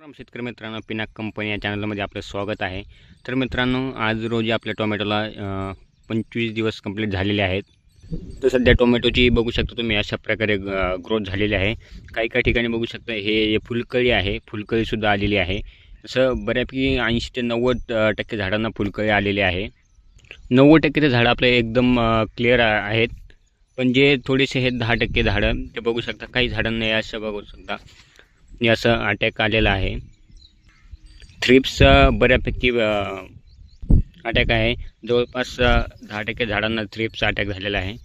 शेतकरी मित्रांनो पिनाक कंपनी या चॅनलमध्ये आपलं स्वागत आहे. तर मित्रांनो आज रोजी आपल्या टोमॅटोला पंचवीस दिवस कंप्लीट झालेले आहेत. तर सध्या टोमॅटोची बघू शकता तुम्ही अशा प्रकारे ग्रोथ झालेली आहे. काही काही ठिकाणी बघू शकता हे फुलकळी आहे फुलकळीसुद्धा आलेली आहे. असं बऱ्यापैकी ऐंशी ते नव्वद टक्के झाडांना फुलकळी आलेली आहे. नव्वद टक्के ते झाडं आपले एकदम क्लिअर आहेत. पण जे थोडेसे हे दहा टक्के झाडं ते बघू शकता काही झाडांना हे असं बघू शकता. असं अटॅक आलेला आहे. थ्रिप्स बऱ्यापैकी अटॅक आहे. जवळपास दहा टक्के झाडांना थ्रिप्स अटॅक झालेला आहे.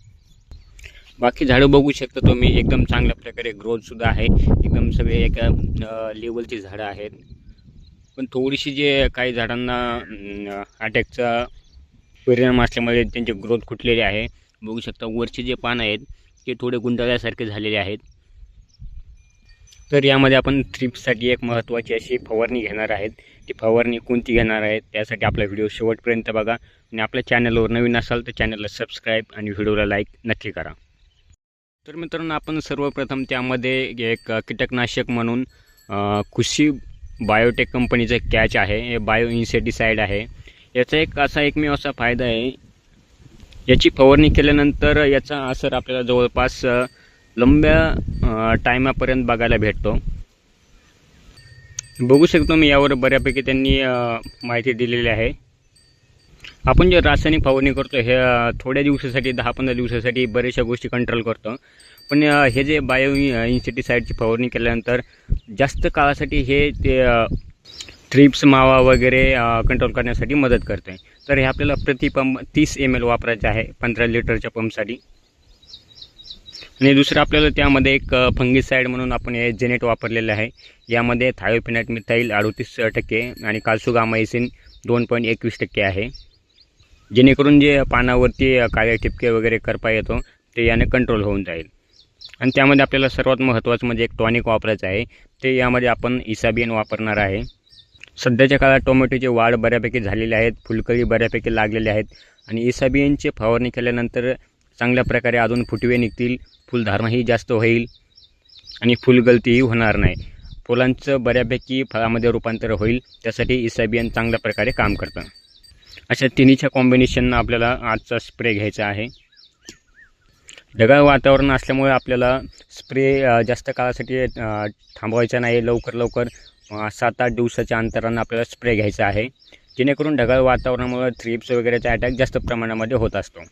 बाकी झाडं बघू शकता तुम्ही एकदम चांगल्या प्रकारे ग्रोथसुद्धा आहे. एकदम सगळे एका लेवलची झाडं आहेत. पण थोडीशी जे काही झाडांना अटॅकचा परिणाम असल्यामुळे त्यांची ग्रोथ खुटलेली आहे. बघू शकता वरचे जे पान आहेत ते थोडे गुंडाळ्यासारखे झालेले आहेत. तर यामध्ये आपण थ्रीपसाठी एक महत्त्वाची अशी फवारणी घेणार आहेत. ती फवारणी कोणती घेणार आहेत त्यासाठी आपला व्हिडिओ शेवटपर्यंत बघा. आणि आपल्या चॅनलवर नवीन असाल तर चॅनलला सबस्क्राईब आणि व्हिडिओला लाईक नक्की करा. तर मित्रांनो आपण सर्वप्रथम त्यामध्ये एक कीटकनाशक म्हणून कृषी बायोटेक कंपनीचं कॅच आहे. हे बायो इन्सेटिसाईड आहे. याचा एक असा एकमेव असा फायदा आहे. याची फवारणी केल्यानंतर याचा असर आपल्याला जवळपास लंब्या टायमापर्यंत बघायला भेटतो. बघू शकतो मी यावर बऱ्यापैकी त्यांनी माहिती दिलेली आहे. आपण जे रासायनिक फवारणी करतो हे थोड्या दिवसासाठी दहा पंधरा दिवसासाठी बऱ्याचशा गोष्टी कंट्रोल करतो. पण हे जे बायो इन्सेटिसाईडची फवारणी केल्यानंतर जास्त काळासाठी हे ते ट्रिप्स मावा वगैरे कंट्रोल करण्यासाठी मदत करते. तर हे आपल्याला प्रति पंप तीस एम एल वापरायचं आहे पंधरा लिटरच्या पंपसाठी आणि दुसरं आपल्याला त्यामध्ये एक फंगिसाईड म्हणून आपण हे जेनेट वापरलेलं आहे. यामध्ये थायोफिनाट मिथाईल अडतीस टक्के आणि काल्सुगामायसिन दोन पॉईंट एकवीस टक्के आहे. जेणेकरून जे पानावरती काळे ठिपके वगैरे करपा येतो ते याने कंट्रोल होऊन जाईल. आणि त्यामध्ये आपल्याला सर्वात महत्त्वाचं म्हणजे एक टॉनिक वापरायचं आहे. ते यामध्ये आपण इसाबियन वापरणार आहे. सध्याच्या काळात टोमॅटोची वाढ बऱ्यापैकी झालेली आहेत फुलकळी बऱ्यापैकी लागलेली आहेत. आणि इसाबियनची फवारणी केल्यानंतर चांगल्या प्रकारे अजून फुटवे निघतील फुलधारणाही जास्त होईल आणि फुलगलतीही होणार नाही. फुलांचं बऱ्यापैकी फळामध्ये रूपांतर होईल त्यासाठी इसाबियन चांगल्या प्रकारे काम करतं. अशा तिन्हीच्या कॉम्बिनेशननं आपल्याला आजचा स्प्रे घ्यायचा आहे. ढगाळ वातावरण असल्यामुळे आपल्याला स्प्रे जास्त काळासाठी थांबवायचा नाही. लवकर लवकर सात आठ दिवसाच्या अंतरानं आपल्याला स्प्रे घ्यायचा आहे. जेणेकरून ढगाळ वातावरणामुळे थ्रिप्स वगैरेचा अटॅक जास्त प्रमाणामध्ये होत असतो.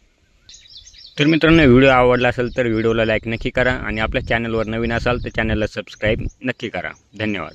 तर मित्रांनो व्हिडिओ आवडला असेल तर व्हिडिओला लाईक नक्की करा आणि आपल्या चॅनलवर नवीन असाल तर चॅनलला सबस्क्राईब नक्की करा. धन्यवाद.